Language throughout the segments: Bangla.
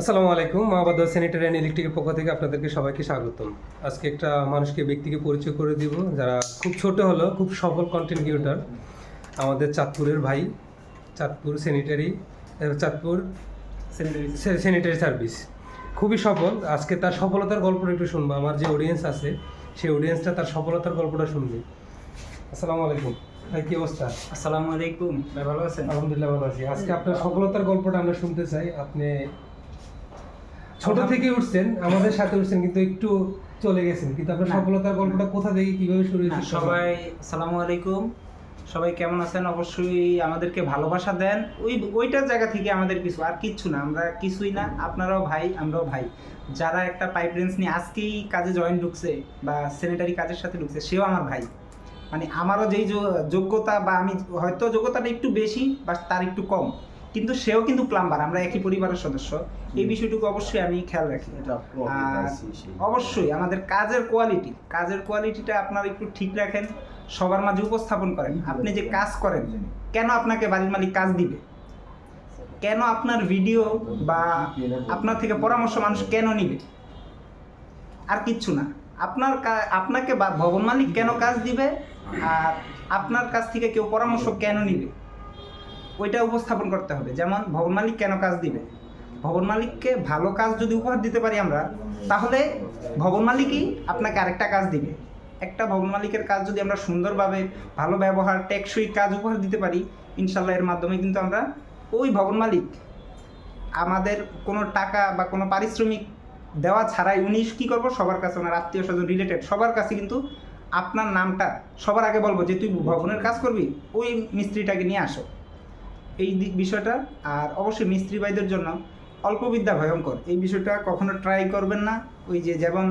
আসসালামু আলাইকুম মহাবাদ স্যানিটারি অ্যান্ড ইলেকট্রিকের পক্ষ থেকে আপনাদেরকে সবাইকে স্বাগতম। আজকে একটা মানুষকে ব্যক্তিকে পরিচয় করে দিব যারা খুব ছোট হলো খুব সফল কন্টেন্ট ক্রিয়েটার আমাদের চাঁদপুরের ভাই Chandpur sanitary Chandpur sanitary service খুবই সফল। আজকে তার সফলতার গল্পটা একটু শুনব। আমার যে অডিয়েন্স আছে সেই অডিয়েন্সটা তার সফলতার গল্পটা শুনবে। আসসালামু আলাইকুম। ভাই কি অবস্থা? আসসালামু আলাইকুম। ভাই ভালো আছেন? আলহামদুলিল্লাহ ভালো আছি। আজকে আপনার সফলতার গল্পটা আমরা শুনতে চাই। আপনি ছোট থেকে উঠছেন আমাদের সাথে উঠছেন কিন্তু একটু চলে গেছেন। কিন্তু আপনার সফলতার গল্পটা কোথা থেকে কীভাবে শুরু হয়েছে? সবাই আসসালামু আলাইকুম। সবাই কেমন আছেন? অবশ্যই আমাদেরকে ভালোবাসা দেন। ওই ওইটার জায়গা থেকে আমাদের কিছু আর কিচ্ছু না আমরা কিছুই না। আপনারাও ভাই আমরাও ভাই। যারা একটা পাইপ রেঞ্জ নিয়ে আজকেই কাজে জয়েন ঢুকছে বা স্যানিটারি কাজের সাথে ঢুকছে সেও আমার ভাই। মানে আমারও যেই যো- যোগ্যতা বা আমি হয়তো যোগ্যতাটা একটু বেশি বা তার একটু কম। কিন্তু সেও কিন্তু প্লাম্বার আমরা একই পরিবারের সদস্য। এই বিষয়টুকু অবশ্যই আমি খেয়াল রাখি। আর অবশ্যই আমাদের কাজের কোয়ালিটি কাজের কোয়ালিটিটা আপনারা একটু ঠিক রাখেন সবার মাঝে উপস্থাপন করেন। আপনি যে কাজ করেন কেন আপনাকে বাড়ির মালিক কাজ দিবে? কেন আপনার ভিডিও বা আপনার থেকে পরামর্শ মানুষ কেন নিবে? আর কিচ্ছু না। আপনার আপনাকে বা- ভবন মালিক কেন কাজ দিবে? আর আপনার কাছ থেকে কেউ পরামর্শ কেন নিবে? ওইটা উপস্থাপন করতে হবে। যেমন ভবন মালিক কেন কাজ দিবে? ভবন মালিককে ভালো কাজ যদি উপহার দিতে পারি আমরা, তাহলে ভবন মালিকই আপনাকে আরেকটা কাজ দিবে। একটা ভবন মালিকের কাজ যদি আমরা সুন্দরভাবে ভালো ব্যবহার, টেকসই কাজ উপহার দিতে পারি, ইনশাল্লাহ এর মাধ্যমে কিন্তু আমরা ওই ভবন মালিক আমাদের কোনো টাকা বা কোনো পারিশ্রমিক দেওয়া ছাড়াই উনি কী করব? সবার কাছে ওনার আত্মীয় স্বজন রিলেটেড সবার কাছে কিন্তু আপনার নামটা সবার আগে বলব যে, তুই ভবনের কাজ করবি? ওই মিস্ত্রিটাকে নিয়ে আসো। এই দিক বিষয়টা আর অবশ্যই মিস্ত্রি ভাইদের জন্য অল্প বিদ্যা ভয়ঙ্কর। এই বিষয়টা কখনো ট্রাই করবেন না। ওই যে যেমন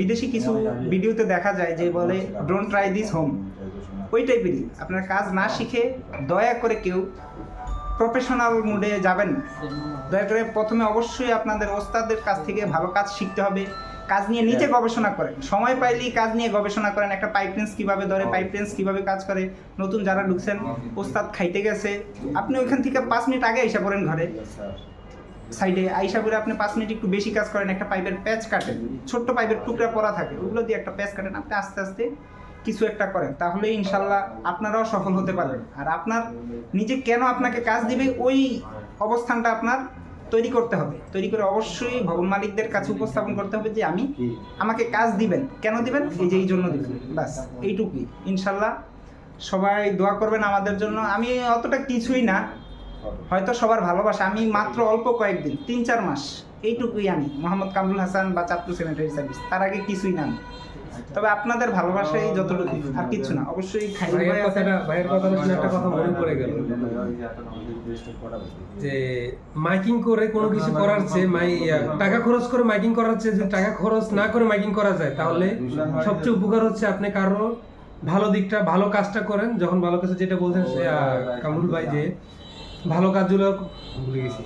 বিদেশি কিছু ভিডিওতে দেখা যায় যে বলে ডোন্ট ট্রাই দিস হোম ওই টাইপেরই। আপনার কাজ না শিখে দয়া করে কেউ প্রফেশনাল মুডে যাবেন দয়া করে প্রথমে অবশ্যই আপনাদের ওস্তাদের কাছ থেকে ভালো কাজ শিখতে হবে। কাজ নিয়ে নিজে গবেষণা করেন। সময় পাইলেই কাজ নিয়ে গবেষণা করেন একটা পাইপ রেঞ্জ কীভাবে ধরে পাইপ রেঞ্জ কীভাবে কাজ করে নতুন যারা ঢুকছেন ওস্তাদ খাইতে গেছে। আপনি ওইখান থেকে পাঁচ মিনিট আগে আইসা পড়েন ঘরে। সাইডে আইসা করে আপনি পাঁচ মিনিট একটু বেশি কাজ করেন একটা পাইপের প্যাচ কাটেন। ছোট্ট পাইপের টুকরা পরা থাকে ওগুলো দিয়ে একটা প্যাচ কাটেন। আপনি আস্তে আস্তে কিছু একটা করেন। তাহলে ইনশাল্লাহ আপনারাও সফল হতে পারবেন। আর আপনার নিজে কেন আপনাকে কাজ দিবে ওই অবস্থানটা আপনার তৈরি করতে হবে। তৈরি করে অবশ্যই ভবন মালিকদের কাছে উপস্থাপন করতে হবে যে আমি আমাকে কাজ দিবেন। কেন দিবেন? এই যে এই জন্য দিবেন। ব্যাস এইটুকুই। ইনশাল্লাহ সবাই দোয়া করবেন আমাদের জন্য। আমি অতটা কিছুই না। হয়তো সবার ভালোবাসা। আমি মাত্র অল্প কয়েকদিন তিন চার মাস এইটুকুই আমি। মোহাম্মদ কামরুল হাসান বা চাঁদপুর স্যানিটারি সার্ভিস। তার আগে কিছুই না আমি। তবে আপনাদের ভালোবাসাই যতটুকু আর কিছু না অবশ্যই ভাইয়ের কথাটা ভাইয়ের কথাটা শুনে একটা কথা মনে পড়ে গেল। যে মাইকিং করে কোনো কিছু করার চেয়ে মাই টাকা খরচ করে মাইকিং করার চেয়ে যদি টাকা খরচ না করে মাইকিং করা যায় তাহলে সবচেয়ে উপকার হচ্ছে আপনি কারও ভালো দিকটা ভালো কাজটা করেন। যখন ভালো কাজ যেটা বলছেন কামরুল ভাই যে ভালো কাজগুলো ভুলে গেছি